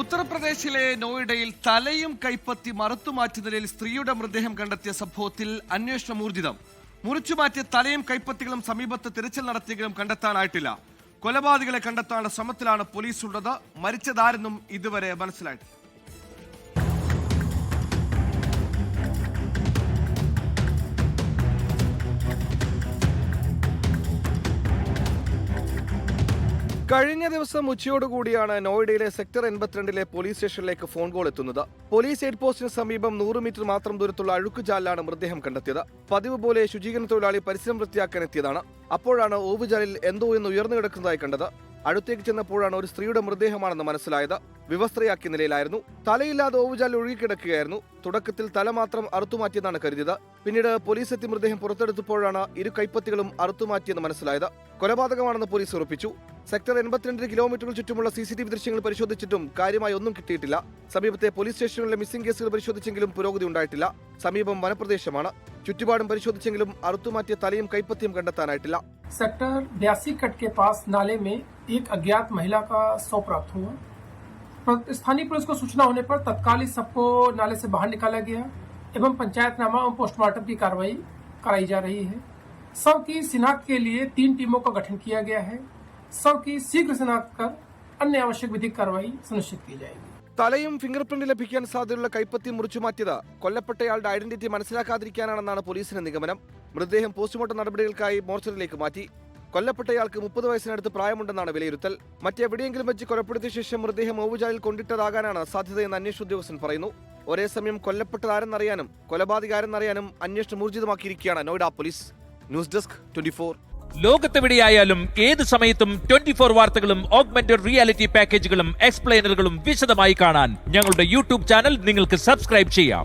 ഉത്തർപ്രദേശിലെ നോയിഡയിൽ തലയും കൈപ്പത്തി മറത്തുമാറ്റിയ നിലയിൽ സ്ത്രീയുടെ മൃതദേഹം കണ്ടെത്തിയ സംഭവത്തിൽ അന്വേഷണം ഊർജിതം. മുറിച്ചുമാറ്റിയ തലയും കൈപ്പത്തികളും സമീപത്ത് തിരച്ചിൽ നടത്തിയെങ്കിലും കണ്ടെത്താനായിട്ടില്ല. കൊലപാതകളെ കണ്ടെത്താനുള്ള ശ്രമത്തിലാണ് പോലീസുള്ളത്. മരിച്ചതാരെന്നും ഇതുവരെ മനസ്സിലായിട്ടില്ല. കഴിഞ്ഞ ദിവസം ഉച്ചയോടുകൂടിയാണ് നോയിഡയിലെ സെക്ടർ എൺപത്തിരണ്ടിലെ പോലീസ് സ്റ്റേഷനിലേക്ക് ഫോൺ കോൾ എത്തുന്നത്. പോലീസ് ഹെഡ് പോസ്റ്റിന് സമീപം നൂറ് മീറ്റർ മാത്രം ദൂരത്തുള്ള അഴുക്കുചാലിലാണ് മൃതദേഹം കണ്ടെത്തിയത്. പതിവ് പോലെ ശുചീകരണ തൊഴിലാളി പരിസരം വൃത്തിയാക്കാൻ എത്തിയതാണ് അപ്പോഴാണ് ഓവുചാലിൽ എന്തോ എന്ന് ഉയർന്നു കിടക്കുന്നതായി കണ്ടത്. അടുത്തേക്ക് ചെന്നപ്പോഴാണ് ഒരു സ്ത്രീയുടെ മൃതദേഹമാണെന്ന് മനസ്സിലായത്. വിവസ്ത്രയാക്കിയ നിലയിലായിരുന്നു തലയില്ലാതെ ഓവുചാലിൽ ഒഴുകിക്കിടക്കുകയായിരുന്നു തുടക്കത്തിൽ തല മാത്രം അറുത്തുമാറ്റിയെന്നാണ് കരുതിയത് പിന്നീട് പോലീസ് എത്തി മൃതദേഹം പുറത്തെടുത്തപ്പോഴാണ് ഇരു കൈപ്പത്തികളും അറുത്തുമാറ്റിയെന്ന് മനസ്സിലായത് കൊലപാതകമാണെന്ന് പോലീസ് ഉറപ്പിച്ചു സെക്ടർ എൺപത്തിരണ്ട് കിലോമീറ്ററുകൾ ചുറ്റുമുള്ള സി സി ടി വി ദൃശ്യങ്ങൾ പരിശോധിച്ചിട്ടും കാര്യമായി ഒന്നും കിട്ടിയിട്ടില്ല സമീപത്തെ പോലീസ് സ്റ്റേഷനുകളിലെ മിസ്സിംഗ് കേസുകൾ പരിശോധിച്ചെങ്കിലും പുരോഗതി ഉണ്ടായിട്ടില്ല സമീപം വനപ്രദേശമാണ് ചുറ്റുപാടും പരിശോധിച്ചെങ്കിലും അറുത്തുമാറ്റിയ തലയും കൈപ്പത്തിയും കണ്ടെത്താനായിട്ടില്ല सेक्टर बयासी कट के पास नाले में एक अज्ञात महिला का शव प्राप्त हुआ प्र- स्थानीय पुलिस को सूचना होने पर तत्काल इस सबको नाले से बाहर निकाला गया एवं पंचायतनामा एवं पोस्टमार्टम की कार्रवाई कराई जा रही है शव की शिनाख्त के लिए तीन टीमों का गठन किया गया है शव की शीघ्र शिनाख्त कर अन्य आवश्यक विधिक कार्रवाई सुनिश्चित की जाएगी തലയും ഫിംഗർ പ്രിന്റ് ലഭിക്കാൻ സാധ്യതയുള്ള കൈപ്പത്തി മുറിച്ചു മാറ്റിയത് കൊല്ലപ്പെട്ടയാളുടെ ഐഡന്റിറ്റി മനസ്സിലാക്കാതിരിക്കാനാണെന്നാണ് പോലീസിന്റെ നിഗമനം മൃതദേഹം പോസ്റ്റ്മോർട്ടം നടപടികൾക്കായി മോർച്ചറിയിലേക്ക് മാറ്റി കൊല്ലപ്പെട്ടയാൾക്ക് മുപ്പത് വയസ്സിനടുത്ത് പ്രായമുണ്ടെന്നാണ് വിലയിരുത്തൽ. മറ്റെവിടെയെങ്കിലും വെച്ച് കൊലപ്പെടുത്തിയ ശേഷം മൃതദേഹം ഓവുചാലിൽ കൊണ്ടിട്ടതാകാനാണ് സാധ്യതയെന്ന് അന്വേഷണ ഉദ്യോഗസ്ഥൻ പറയുന്നു. ഒരേ സമയം കൊല്ലപ്പെട്ടതാരെന്നറിയാനും കൊലപാതക ആരെന്നറിയാനും അന്വേഷണം ഊർജിതമാക്കിയിരിക്കുകയാണ് Noida police. News desk twenty four. ലോകത്തെവിടെയായാലും ഏത് സമയത്തും ട്വന്റി ഫോർ വാർത്തകളും ഓഗ്മെന്റഡ് റിയാലിറ്റി പാക്കേജുകളും എക്സ്പ്ലെയിനറുകളും വിശദമായി കാണാൻ ഞങ്ങളുടെ യൂട്യൂബ് ചാനൽ നിങ്ങൾക്ക് സബ്സ്ക്രൈബ് ചെയ്യാം.